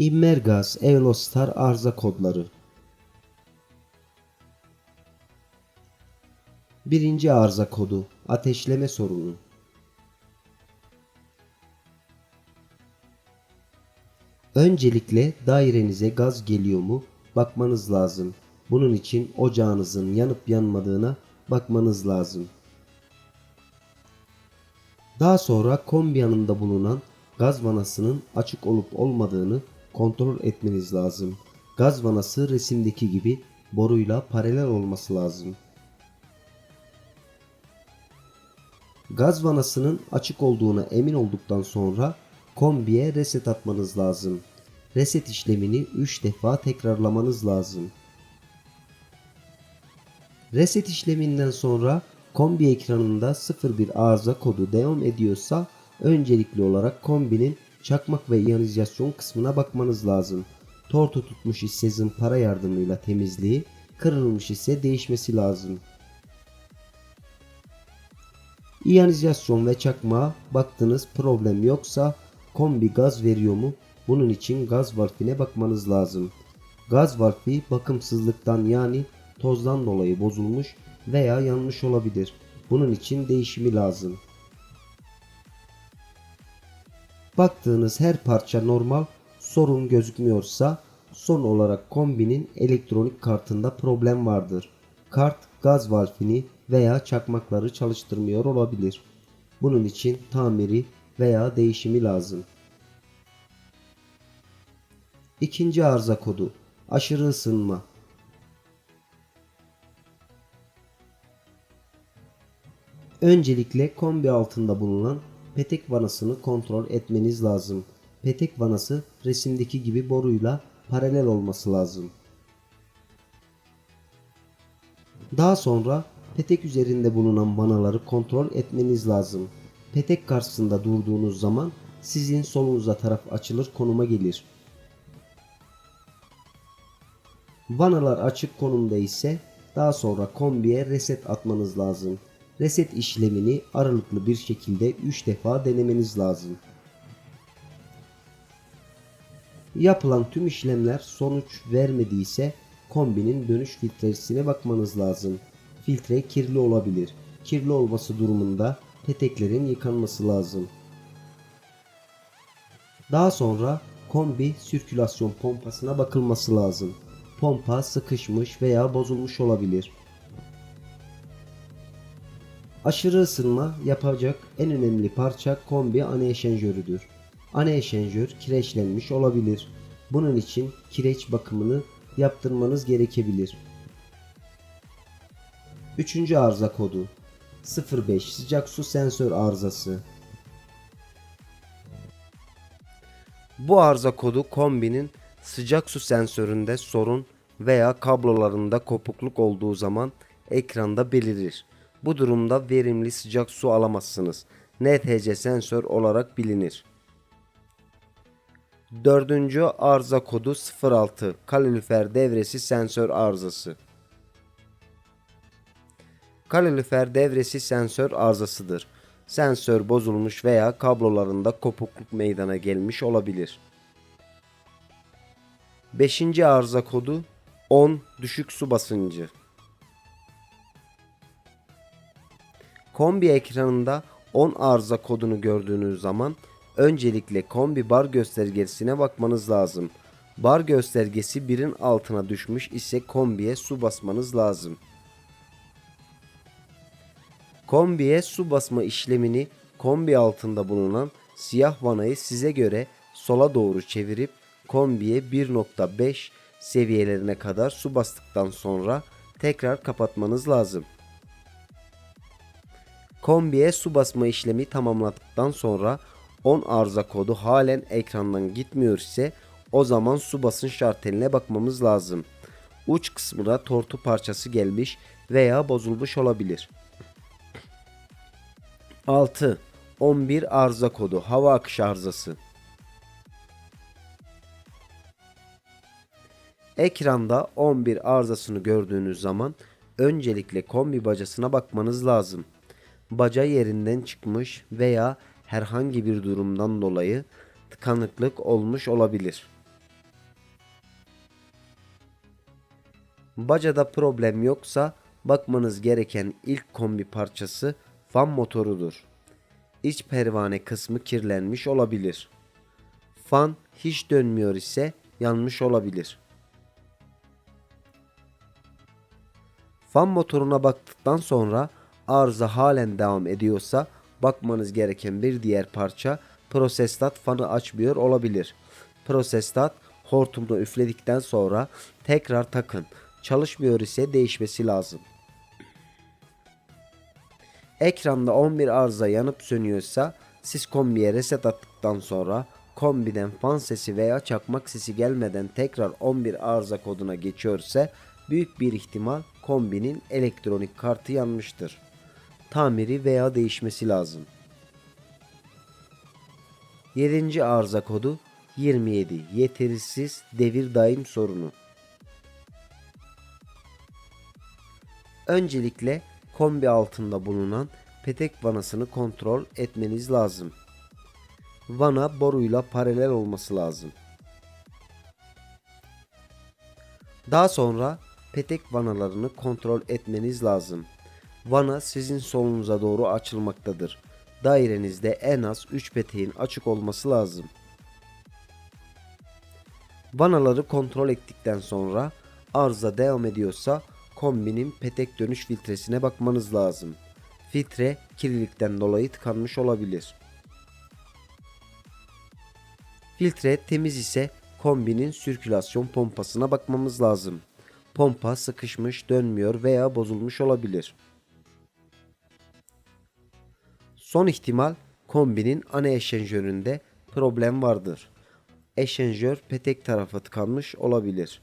Immergas Eulostar arıza kodları Birinci arıza kodu ateşleme sorunu Öncelikle dairenize gaz geliyor mu bakmanız lazım. Bunun için ocağınızın yanıp yanmadığına bakmanız lazım. Daha sonra kombi yanında bulunan gaz vanasının açık olup olmadığını kontrol etmeniz lazım. Gaz vanası resimdeki gibi boruyla paralel olması lazım. Gaz vanasının açık olduğuna emin olduktan sonra kombiye reset atmanız lazım. Reset işlemini 3 defa tekrarlamanız lazım. Reset işleminden sonra kombi ekranında 01 arıza kodu devam ediyorsa öncelikli olarak kombinin çakmak ve iyonizasyon kısmına bakmanız lazım. Tortu tutmuş ise zımpara yardımıyla temizliği, kırılmış ise değişmesi lazım. İyonizasyon ve çakmağa baktınız problem yoksa kombi gaz veriyor mu? Bunun için gaz valfine bakmanız lazım. Gaz valfi bakımsızlıktan yani tozdan dolayı bozulmuş veya yanmış olabilir. Bunun için değişimi lazım. Baktığınız her parça normal, sorun gözükmüyorsa son olarak kombinin elektronik kartında problem vardır. Kart gaz valfini veya çakmakları çalıştırmıyor olabilir. Bunun için tamiri veya değişimi lazım. İkinci arıza kodu aşırı ısınma. Öncelikle kombi altında bulunan petek vanasını kontrol etmeniz lazım. Petek vanası resimdeki gibi boruyla paralel olması lazım. Daha sonra petek üzerinde bulunan vanaları kontrol etmeniz lazım. Petek karşısında durduğunuz zaman sizin solunuza taraf açılır konuma gelir. Vanalar açık konumda ise daha sonra kombiye reset atmanız lazım. Reset işlemini aralıklı bir şekilde 3 defa denemeniz lazım. Yapılan tüm işlemler sonuç vermediyse kombinin dönüş filtresine bakmanız lazım. Filtre kirli olabilir. Kirli olması durumunda peteklerin yıkanması lazım. Daha sonra kombi sirkülasyon pompasına bakılması lazım. Pompa sıkışmış veya bozulmuş olabilir. Aşırı ısınma yapacak en önemli parça kombi ana eşenjörüdür. Ana eşenjör kireçlenmiş olabilir. Bunun için kireç bakımını yaptırmanız gerekebilir. Üçüncü arıza kodu 05 sıcak su sensör arızası. Bu arıza kodu kombinin sıcak su sensöründe sorun veya kablolarında kopukluk olduğu zaman ekranda belirir. Bu durumda verimli sıcak su alamazsınız. NTC sensör olarak bilinir. Dördüncü arıza kodu 06 kalorifer devresi sensör arızası. Kalorifer devresi sensör arızasıdır. Sensör bozulmuş veya kablolarında kopukluk meydana gelmiş olabilir. 5. arıza kodu 10 düşük su basıncı. Kombi ekranında 10 arıza kodunu gördüğünüz zaman öncelikle kombi bar göstergesine bakmanız lazım. Bar göstergesi birin altına düşmüş ise kombiye su basmanız lazım. Kombiye su basma işlemini kombi altında bulunan siyah vanayı size göre sola doğru çevirip kombiye 1.5 seviyelerine kadar su bastıktan sonra tekrar kapatmanız lazım. Kombiye su basma işlemi tamamladıktan sonra 10 arıza kodu halen ekrandan gitmiyor ise o zaman su basınç şarteline bakmamız lazım. Uç kısmına tortu parçası gelmiş veya bozulmuş olabilir. 6. 11 arıza kodu hava akış arızası. Ekranda 11 arızasını gördüğünüz zaman öncelikle kombi bacasına bakmanız lazım baca yerinden çıkmış veya herhangi bir durumdan dolayı tıkanıklık olmuş olabilir. Bacada problem yoksa bakmanız gereken ilk kombi parçası fan motorudur. İç pervane kısmı kirlenmiş olabilir. Fan hiç dönmüyor ise yanmış olabilir. Fan motoruna baktıktan sonra arıza halen devam ediyorsa bakmanız gereken bir diğer parça prosestat fanı açmıyor olabilir. Prosestat hortumunu üfledikten sonra tekrar takın. Çalışmıyor ise değişmesi lazım. Ekranda 11 arıza yanıp sönüyorsa siz kombiye reset attıktan sonra kombiden fan sesi veya çakmak sesi gelmeden tekrar 11 arıza koduna geçiyorsa büyük bir ihtimal kombinin elektronik kartı yanmıştır. Tamiri veya değişmesi lazım. 7. arıza kodu 27 yetersiz devir daim sorunu. Öncelikle kombi altında bulunan petek vanasını kontrol etmeniz lazım. Vana boruyla paralel olması lazım. Daha sonra petek vanalarını kontrol etmeniz lazım. Vana sizin solunuza doğru açılmaktadır. Dairenizde en az 3 peteğin açık olması lazım. Vanaları kontrol ettikten sonra arıza devam ediyorsa kombinin petek dönüş filtresine bakmanız lazım. Filtre kirlilikten dolayı tıkanmış olabilir. Filtre temiz ise kombinin sirkülasyon pompasına bakmamız lazım. Pompa sıkışmış, dönmüyor veya bozulmuş olabilir. Son ihtimal kombinin ana eşenjöründe problem vardır. Eşenjör petek tarafa tıkanmış olabilir.